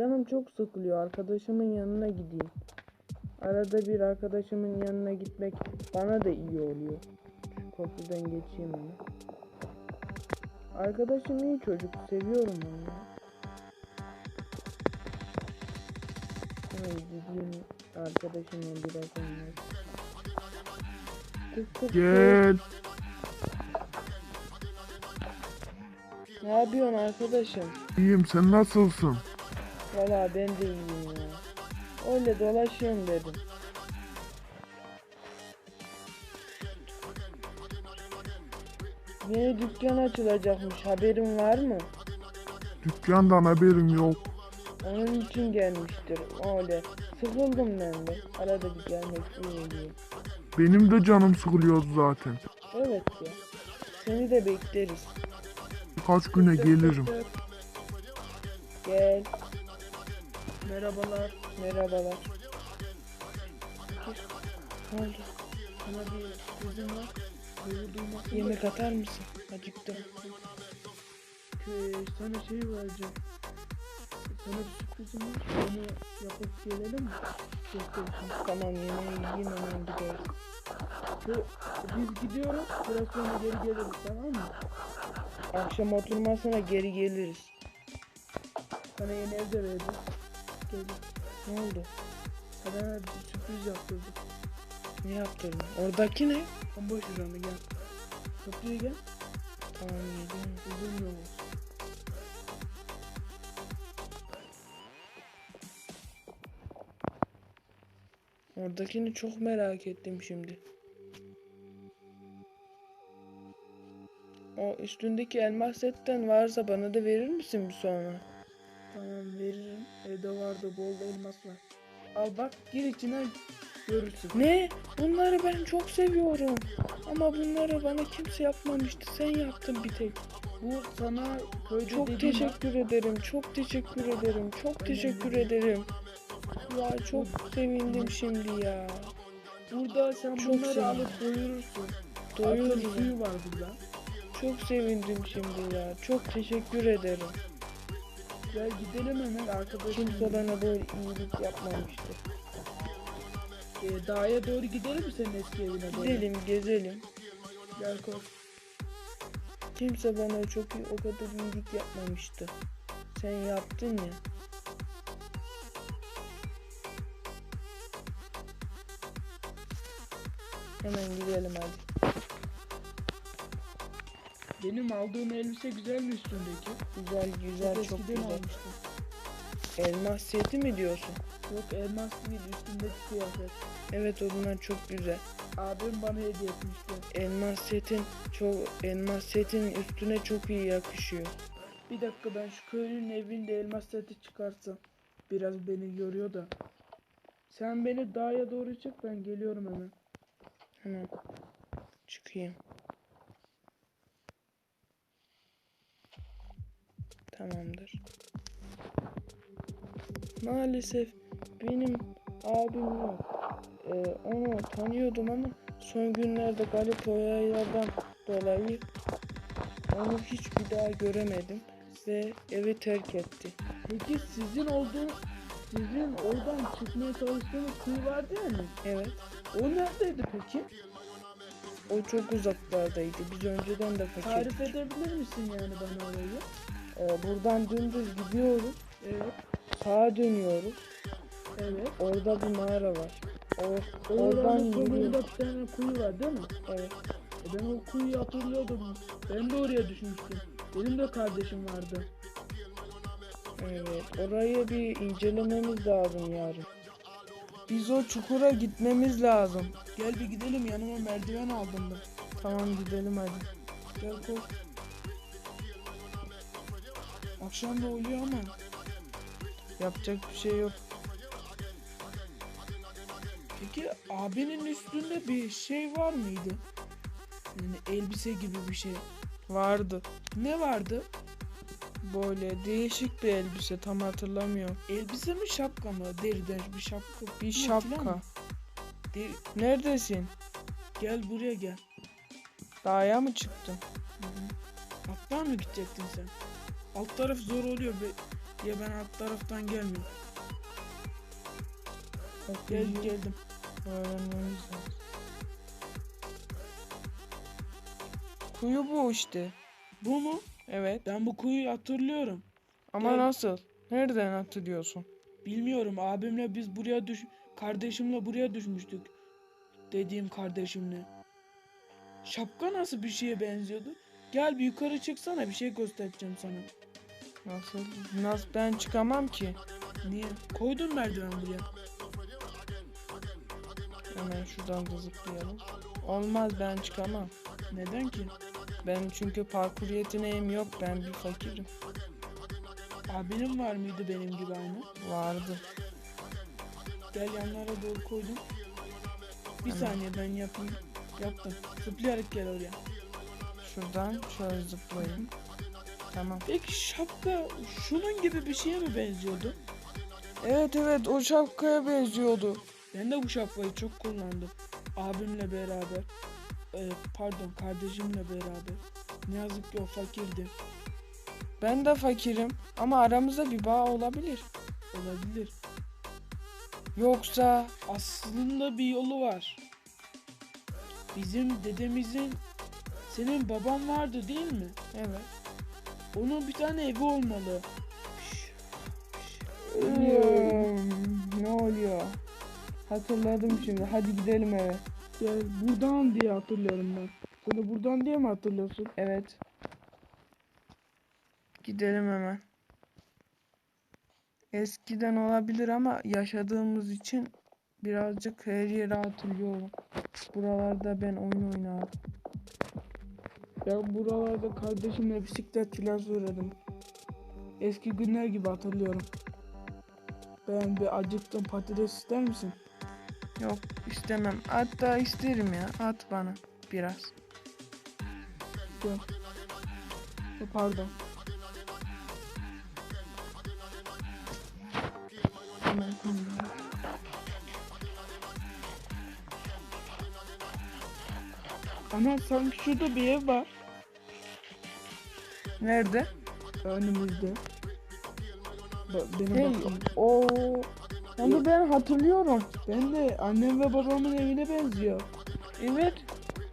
Canım çok sıkılıyor. Arkadaşımın yanına gideyim. Arada bir arkadaşımın yanına gitmek bana da iyi oluyor. Şu köprüden geçeyim onu. Arkadaşım iyi çocuk. Seviyorum onu. Ay gideyim arkadaşımla biraz oynayayım. Tık tık tık. Gel. Ne yapıyorsun arkadaşım? İyiyim sen nasılsın? Valla ben de iyiyim ya. Öyle dolaşıyorum dedim. Yeni dükkan açılacakmış haberin var mı? Dükkandan haberim yok. Onun için gelmiştir öyle. Sıkıldım ben de. Arada bir gelmek iyi. Benim de canım sıkılıyordu zaten. Evet ya. Seni de bekleriz. Birkaç güne gelirim. Gel. Merhabalar. Merhabalar. Ne oldu? Sana bir sözüm var. Böyle duymak Yemek atar mısın? Acıktım. Ee, sana şey vereceğim. Sana bir sürprizim var. Onu yapıp gelelim mi? Tamam yemeği yiyeyim hemen gideriz. Şu- Biz gidiyoruz. Biraz sonra geri geliriz tamam mı? Akşam oturmasına geri geliriz. Sana yeni ev de Gel. Ne oldu? Sana bir sürpriz yaptırdık. Ne yaptırdın? Oradaki ne? Ama boş ver onu gel. Kapıya gel. Tamam yedim. Uzun yol olsun. Oradakini çok merak ettim şimdi. O üstündeki elmas setten varsa bana da verir misin bir sonra? Tamam veririm. Evde vardı bol elmas var. Al bak gir içine görürsün. Ne? Bunları ben çok seviyorum. Ama bunları bana kimse yapmamıştı. Sen yaptın bir tek. Bu sana köyde Çok dediğim teşekkür ederim. Çok teşekkür ederim. Çok teşekkür ederim. Ya çok sevindim şimdi ya. Burada sen Çok bunları sevindim. alıp doyurursun. Suyu var burada. Çok sevindim şimdi ya. Çok teşekkür ederim. Gel gidelim hemen arkadaşım. Kimse bana böyle iyilik yapmamıştı. Ee, dağa doğru gidelim mi senin eski evine doğru? Gidelim, gezelim. Gel koş. Kimse bana çok iyi, o kadar iyilik yapmamıştı. Sen yaptın ya. Hemen gidelim hadi. Benim aldığım elbise güzel mi üstündeki? Güzel güzel çok eskiden güzel. almıştım. Elmas seti mi diyorsun? Yok elmas değil üstündeki kıyafet. Evet onlar çok güzel. Abim bana hediye etmişti. Elmas setin çok elmas setin üstüne çok iyi yakışıyor. Bir dakika ben şu köylünün evinde elmas seti çıkarsam. Biraz beni yoruyor da. Sen beni dağa doğru çık ben geliyorum hemen. Hemen çıkayım. Tamamdır. Maalesef benim abim yok. Ee, onu tanıyordum ama son günlerde Galip olaylardan dolayı onu hiç bir daha göremedim ve evi terk etti. Peki sizin olduğu sizin oradan çıkmaya çalıştığınız kuyu vardı ya hani. Evet, O neredeydi peki? o çok uzaklardaydı. Biz önceden de fakirdik. Tarif edebilir misin yani bana orayı? Ee, buradan dümdüz gidiyoruz. Evet. Sağa dönüyoruz. Evet. Orada bir mağara var. O, oradan yürüyoruz. bir tane kuyu var değil mi? Evet. E ben o kuyuyu hatırlıyordum. Ben de oraya düşmüştüm. Benim de kardeşim vardı. Evet. Orayı bir incelememiz lazım yarın. Biz o çukura gitmemiz lazım. Gel bir gidelim yanıma merdiven aldım ben. Tamam gidelim hadi. Gel koş. Akşam da oluyor ama. Yapacak bir şey yok. Peki abinin üstünde bir şey var mıydı? Yani elbise gibi bir şey. Vardı. Ne vardı? Böyle değişik bir elbise tam hatırlamıyorum. Elbise mi şapka mı? Deriden bir şapka. Bir Yok şapka. Deri- Neredesin? Gel buraya gel. Dağa mı çıktın? Alttan mı gidecektin sen? Alt taraf zor oluyor. Be- diye ben alt taraftan gelmiyorum. Gel geldim. Lazım. Kuyu bu işte. Bu mu? Evet. Ben bu kuyuyu hatırlıyorum. Ama Gel. nasıl? Nereden hatırlıyorsun? Bilmiyorum abimle biz buraya düş kardeşimle buraya düşmüştük. Dediğim kardeşimle. Şapka nasıl bir şeye benziyordu? Gel bir yukarı çıksana bir şey göstereceğim sana. Nasıl? Nasıl ben çıkamam ki. Niye? Koydun merdiven buraya. Hemen şuradan da zıplayalım. Olmaz ben çıkamam. Neden ki? Ben çünkü parkur yeteneğim yok. Ben bir fakirim. Abinin var mıydı benim gibi aynı? Vardı. Gel yanlara doğru koydum. Bir Hemen. saniye ben yapayım. Yaptım. Zıplayarak gel oraya. Şuradan şöyle zıplayayım. Tamam. Peki şapka şunun gibi bir şeye mi benziyordu? Evet evet o şapkaya benziyordu. Ben de bu şapkayı çok kullandım. Abimle beraber. Ee, pardon kardeşimle beraber. Ne yazık ki o fakirdi. Ben de fakirim ama aramızda bir bağ olabilir. Olabilir. Yoksa Aslında bir yolu var. Bizim dedemizin senin baban vardı değil mi? evet. Onun bir tane evi olmalı. Hmm, ne oluyor? Hatırladım şimdi. Hadi gidelim eve. Gel buradan diye hatırlıyorum ben. Sen de buradan diye mi hatırlıyorsun? Evet. Gidelim hemen. Eskiden olabilir ama yaşadığımız için birazcık her yeri hatırlıyorum. Buralarda ben oyun oynardım. Ben buralarda kardeşimle bisiklet filan sürerim. Eski günler gibi hatırlıyorum. Ben bir acıktım patates ister misin? Yok istemem. Hatta isterim ya. At bana biraz. Gel. E, Pardon. Ama sanki şurada bir ev var. Nerede? Önümüzde. Ba- Benim Hey, bakayım. o onu ben hatırlıyorum. Ben de annem ve babamın evine benziyor. Evet.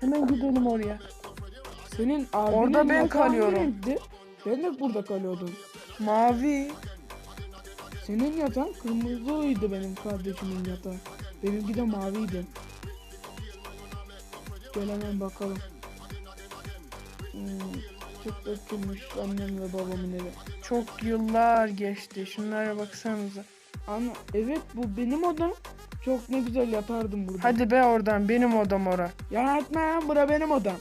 Hemen gidelim oraya. Senin abinin Orada ben yatağın kalıyorum. nereydi? Ben de burada kalıyordum. Mavi. Senin yatağın kırmızıydı benim kardeşimin yatağı. Benimki de maviydi. Gel hemen bakalım. Hmm, çok dökülmüş annem ve babamın evi. Çok yıllar geçti. Şunlara baksanıza. Ana evet bu benim odam. Çok ne güzel yatardım burada. Hadi be oradan. Benim odam ora. Ya etme ya bura benim odam.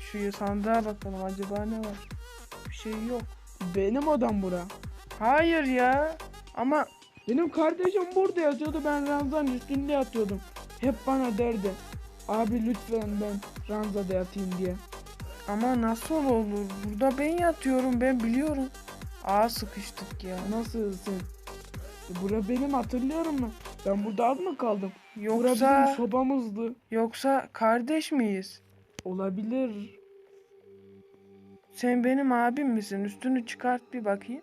Şu sandığa bakalım. Acaba ne var? Bir şey yok. Benim odam bura. Hayır ya. Ama Benim kardeşim burada yatıyordu ben ranzanın üstünde yatıyordum. Hep bana derdi. Abi lütfen ben ranzada yatayım diye. ama nasıl olur? Burada ben yatıyorum. Ben biliyorum. Aa sıkıştık ya. Nasılsın? E, Bura benim hatırlıyorum ben. Ben burada az mı kaldım? Bura Yoksa bizim sobamızdı. yoksa kardeş miyiz? Olabilir. Sen benim abim misin? Üstünü çıkart bir bakayım.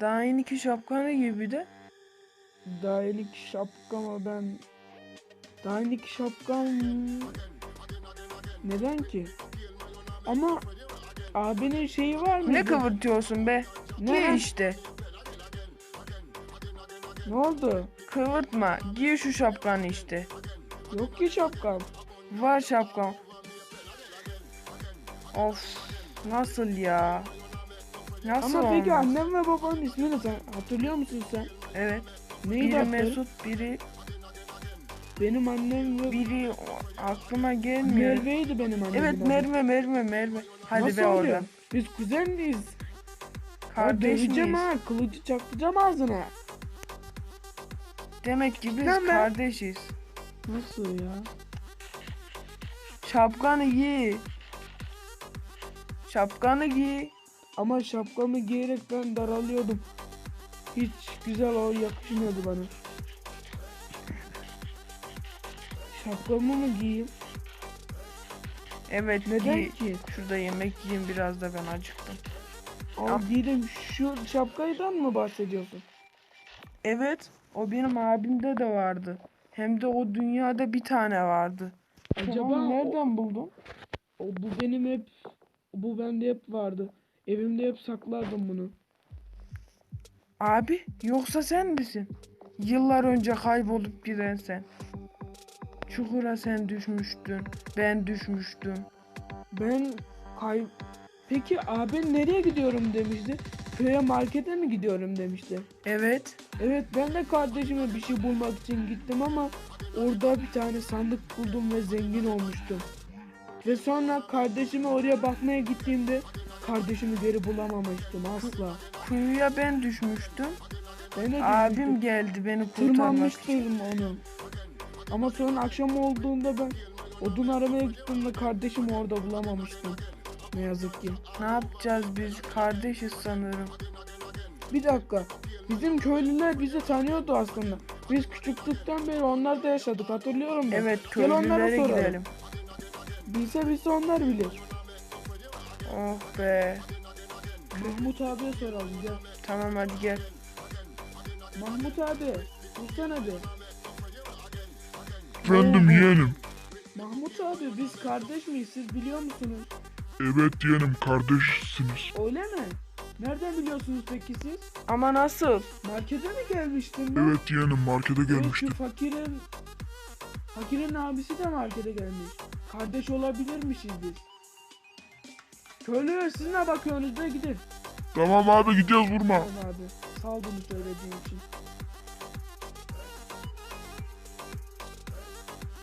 Daha yeni ki şapkanı gibi de. Dahilik şapkama ben... Dahilik şapkam... Neden ki? Ama abinin şeyi var mı? Ne kıvırtıyorsun be? Ne? Giy işte. Ne oldu? Kıvırtma. Giy şu şapkanı işte. Yok ki şapkam. Var şapkam. Of. Nasıl ya? Nasıl Ama peki olmaz? annem ve babanın ismini sen hatırlıyor musun sen? Evet. Neydi Biri? Mesut, biri Benim annem ve biri aklıma gelmiyor. Merve'ydi benim annem. Evet Merve, Merve, Merve. Hadi Nasıl be oluyor? oradan. Biz kuzen miyiz? Kardeş miyiz? ha. Kılıcı çakacağım ağzına. Demek ki biz ben- kardeşiz. Nasıl ya? Şapkanı giy. Şapkanı giy. Ama şapkamı giyerek ben daralıyordum. Hiç güzel o yakışmıyordu bana. Şapkamı mı giyeyim? Evet Neden giy. ki? Şurada yemek yiyeyim biraz da ben acıktım. Al giyelim şu şapkaydan mı bahsediyorsun? Evet, o benim abimde de vardı. Hem de o dünyada bir tane vardı. Acaba o- nereden buldun? O, bu benim hep bu bende hep vardı. Evimde hep saklardım bunu. Abi, yoksa sen misin? Yıllar önce kaybolup giden sen. Çukura sen düşmüştün, ben düşmüştüm. Ben kay Peki abin nereye gidiyorum demişti. Köye markete mi gidiyorum demişti. Evet, Evet ben de kardeşime bir şey bulmak için gittim ama orada bir tane sandık buldum ve zengin olmuştum. Ve sonra kardeşime oraya bakmaya gittiğimde kardeşimi geri bulamamıştım asla. kuyuya ben düşmüştüm. Ben de Abim düşmüştüm. geldi beni kurtarmak için. Onu. Ama sonra akşam olduğunda ben odun aramaya gittiğimde kardeşimi orada bulamamıştım. Ne yazık ki. Ne yapacağız biz? Kardeşiz sanırım. Bir dakika. Bizim köylüler bizi tanıyordu aslında. Biz küçüklükten beri onlarda yaşadık hatırlıyorum ben. Evet, Gel onlara köylülere soralım. gidelim. Bilse bilse onlar bilir. Oh be. Mahmut abiye soralım gel. Tamam hadi gel. Mahmut abi. Dursana bir. Efendim yeğenim. Mahmut abi biz kardeş miyiz siz biliyor musunuz? Evet yeğenim kardeşsiniz. Öyle mi? Nereden biliyorsunuz peki siz? Ama nasıl? Markete mi gelmiştin ben? Evet yeğenim markete Evet, gelmiştim. şu fakirin fakirin abisi de markete gelmiş. Kardeş olabilirmişiz biz. Köylüler siz ne bakıyorsunuz da gidin. Tamam abi gidiyoruz vurma. Tamam abi. Sağ ol bunu söylediğin için.